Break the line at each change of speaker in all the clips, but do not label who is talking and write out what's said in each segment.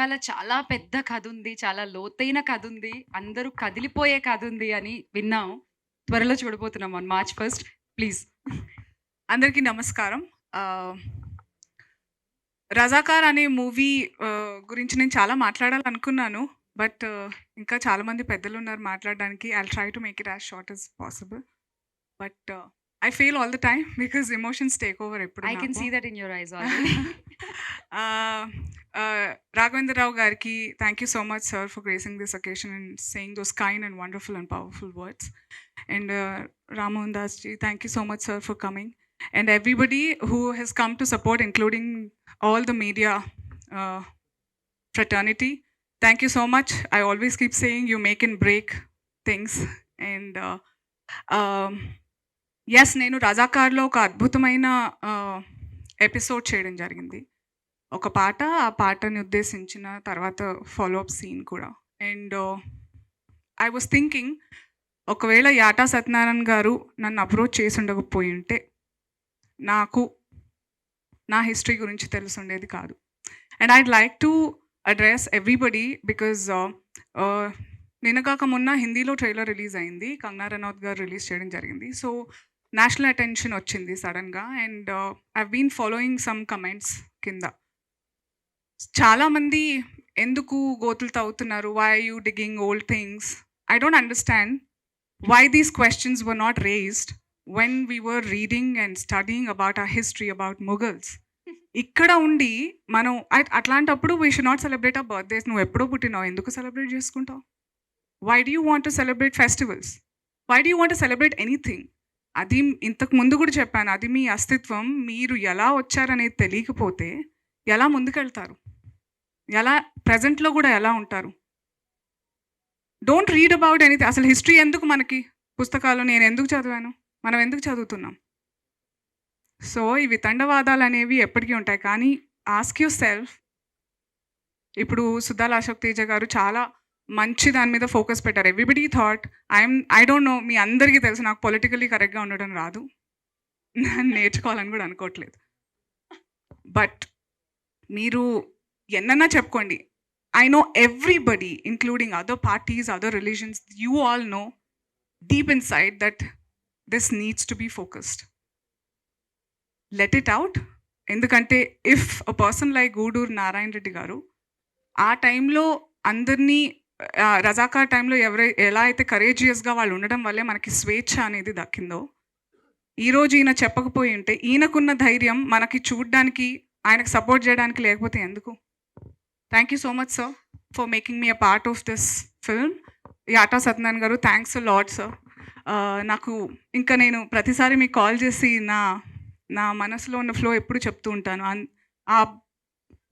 వెనకాల చాలా పెద్ద కథ ఉంది. చాలా లోతైన కథ ఉంది. అందరూ కదిలిపోయే కథ ఉంది అని విన్నాం. త్వరలో చూడబోతున్నాం ఆన్ మార్చ్ ఫస్ట్. ప్లీజ్.
అందరికీ నమస్కారం. 'రజాకార్' అనే మూవీ గురించి నేను చాలా మాట్లాడాలనుకున్నాను. బట్ ఇంకా చాలామంది పెద్దలున్నారు మాట్లాడడానికి. I'll try to make it as short as possible. But I fail all the time because emotions take over ఎప్పుడు
I can. See that in your eyes
Raghavendra Rao గారికి thank you so much sir for gracing this occasion and saying those kind and wonderful and powerful words and Ramohan Das ji thank you so much sir for coming and everybody who has come to support including all the media fraternity thank you so much I always keep saying you make in break things and yes నేను రాజాకార్లో ఒక అద్భుతమైన episode చేయడం జరిగింది. ఒక పాట, ఆ పాటని ఉద్దేశించిన తర్వాత ఫాలో అప్ సీన్ కూడా. అండ్ ఐ వాస్ థింకింగ్ ఒకవేళ యాటా సత్యనారాయణ గారు నన్ను అప్రోచ్ చేసి ఉండకపోయి ఉంటే నాకు నా హిస్టరీ గురించి తెలిసుండేది కాదు. And I'd like to address everybody because నిన్న కాక మొన్న హిందీలో ట్రైలర్ రిలీజ్ అయింది. కంగనా రనౌత్ గారు రిలీజ్ చేయడం జరిగింది. సో నేషనల్ అటెన్షన్ వచ్చింది సడన్‌గా and I been following some comments కింద. చాలామంది ఎందుకు గోతులు తవ్వుతున్నారు? Why you digging old things? I don't understand why these questions were not raised when we were reading and studying about our history about Mughals. ఇక్కడ ఉండి మనం అట్లాంటప్పుడు we should not celebrate our birthdays. నువ్వు ఎప్పుడో పుట్టినావు. ఎందుకు celebrate చేసుకుంటావు? Why do you want to celebrate festivals? Why do you want to celebrate anything? అది ఇంతకు ముందు కూడా చెప్పాను. అది మీ అస్తిత్వం. మీరు ఎలా వచ్చారనేది తెలియకపోతే ఎలా ముందుకెళ్తారు? ఎలా ప్రెజెంట్‌లో కూడా ఎలా ఉంటారు? Don't read about anything. అసలు హిస్టరీ ఎందుకు మనకి? పుస్తకాలు నేను ఎందుకు చదివాను? మనం ఎందుకు చదువుతున్నాం? సో ఇవి తండవాదాలు అనేవి ఎప్పటికీ ఉంటాయి. కానీ ఆస్క్ యూ సెల్ఫ్ ఇప్పుడు సుద్దాల అశోక్ తేజ గారు చాలా మంచి దాని మీద ఫోకస్ పెట్టారు. Everybody thought I'm I don't know మీ అందరికీ తెలుసు నాకు పొలిటికల్లీ కరెక్ట్‌గా ఉండడం రాదు. నేర్చుకోవాలని కూడా అనుకోవట్లేదు. బట్ మీరు ఎన్నన్నా చెప్పుకోండి. I know everybody including other parties, other religions you all know deep inside that this needs to be focused. Let it out ఎందుకంటే if a person like Guduru Narayana Reddy గారు ఆ టైంలో అందరినీ రజాకా రజాకార్ టైంలో ఎవరై ఎలా అయితే కరేజియస్‌గా వాళ్ళు ఉండడం వల్లే మనకి స్వేచ్ఛ అనేది దక్కిందో, ఈరోజు ఈయన చెప్పకపోయి ఉంటే ఈయనకున్న ధైర్యం మనకి చూడడానికి ఆయనకు సపోర్ట్ చేయడానికి లేకపోతే ఎందుకు? Thank you so much sir for making me a part of this film. Yata Satyanarayana గారు థ్యాంక్స్ లాడ్ లాట్ సార్. నాకు ఇంకా నేను ప్రతిసారి మీకు కాల్ చేసి నా నా మనసులో ఉన్న ఫ్లో ఎప్పుడు చెప్తూ ఉంటాను. అన్ ఆ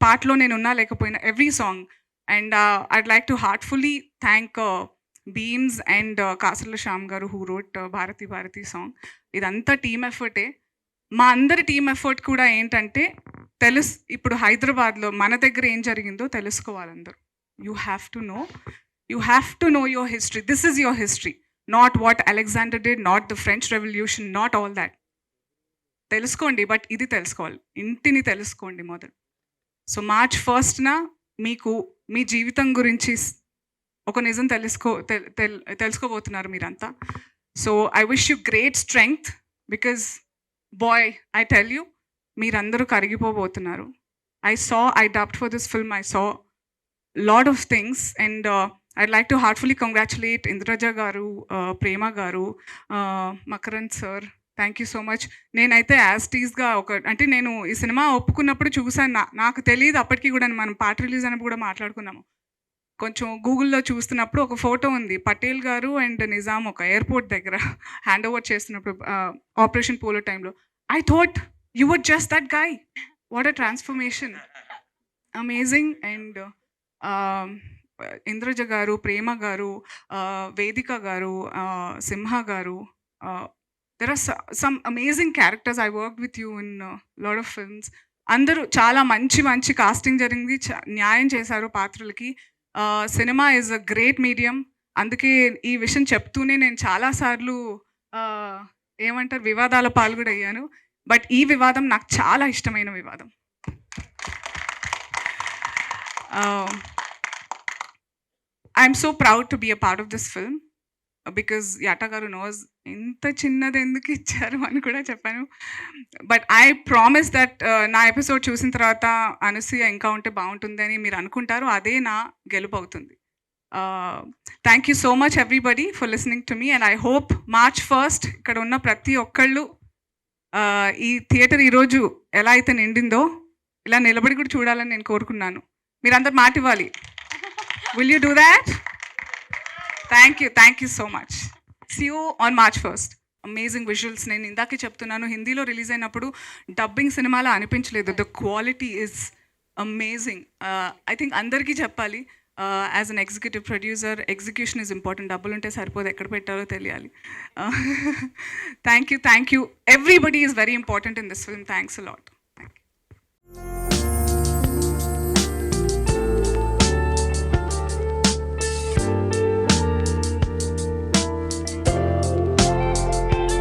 పాటలో నేనున్నా లేకపోయినా every song and I'd like to heartfully thank Bheems and Kasarla Shyam గారు who wrote 'Bharati Bharati' song. ఇదంతా టీమ్ ఎఫర్టే. మా అందరి టీమ్ ఎఫర్ట్ కూడా ఏంటంటే తెలుసు ఇప్పుడు హైదరాబాద్‌లో మన దగ్గర ఏం జరిగిందో తెలుసుకోవాలందరూ you have to know. You have to know your history. This is your history. Not what Alexander did not the French revolution, not all that తెలుసుకోండి. బట్ ఇది తెలుసుకోవాలి. ఇంటిని తెలుసుకోండి మొదలు. సో మార్చ్ ఫస్ట్‌న మీకు మీ జీవితం గురించి ఒక నిజం తెలుసుకో తెల్ తెల్ తెలుసుకోబోతున్నారు మీరంతా. So I wish you great strength because boy I tell you మీరందరూ కరిగిపోబోతున్నారు. I saw I dubbed for this film I saw lot of things and I'd like to heartfully congratulate Indraja గారు, ప్రేమ గారు, Makaran Makarand sir thank you so much. నేనైతే as టీజ్‌గా ఒక అంటే నేను ఈ cinema ఒప్పుకున్నప్పుడు చూసాను. నా నాకు తెలియదు అప్పటికి కూడా మనం పాట రిలీజ్ అని కూడా మాట్లాడుకున్నాము. కొంచెం గూగుల్‌లో చూస్తున్నప్పుడు ఒక ఫోటో ఉంది. పటేల్ గారు అండ్ నిజాం ఒక ఎయిర్‌పోర్ట్ దగ్గర హ్యాండ్ ఓవర్ చేస్తున్నప్పుడు uh, ఆపరేషన్ పోలో టైంలో. I thought you were just that guy. What a transformation. Amazing and Indraja గారు, ప్రేమ గారు, వేదిక గారు, సింహ గారు, there are some amazing characters I work with you in lot of films. అందరూ చాలా మంచి మంచి కాస్టింగ్ జరిగింది. న్యాయం చేశారు పాత్రలకి. Cinema is a great medium. అందుకే ఈ విషయం చెప్తూనే నేను చాలా సార్లు uh, ఏమంటారు వివాదాల పాలు కూడా అయ్యాను. బట్ ఈ వివాదం నాకు చాలా ఇష్టమైన వివాదం. I'm so proud to be a part of this film because Yata గారు నోస్ ఇంత చిన్నది ఎందుకు ఇచ్చారు అని కూడా చెప్పాను బట్ ఐ ప్రామిస్ దట్ నా ఎపిసోడ్ చూసిన తర్వాత అనసూయ ఇంకా ఉంటే బాగుంటుంది అని మీరు అనుకుంటారు అదే నా గెలుపు అవుతుంది thank you so much everybody for listening to me and I hope March first ఇక్కడ ఉన్న ప్రతి ఒక్కళ్ళు ఈ థియేటర్ ఈరోజు ఎలా అయితే నిండిందో ఇలా నిలబడి కూడా చూడాలని నేను కోరుకున్నాను. మీరందరు మాట ఇవ్వాలి. Will you do that thank you thank you so much see you on March first amazing visuals నేను ఇందాకే చెప్తున్నాను హిందీలో రిలీజ్ అయినప్పుడు డబ్బింగ్ సినిమాలో అనిపించలేదు. The quality is amazing I think అందరికీ చెప్పాలి. As an executive producer execution is important డబ్బులు ఉంటే సరిపోదు ఎక్కడ పెట్టాలో తెలియాలి. Thank you thank you everybody is very important in this film thanks lot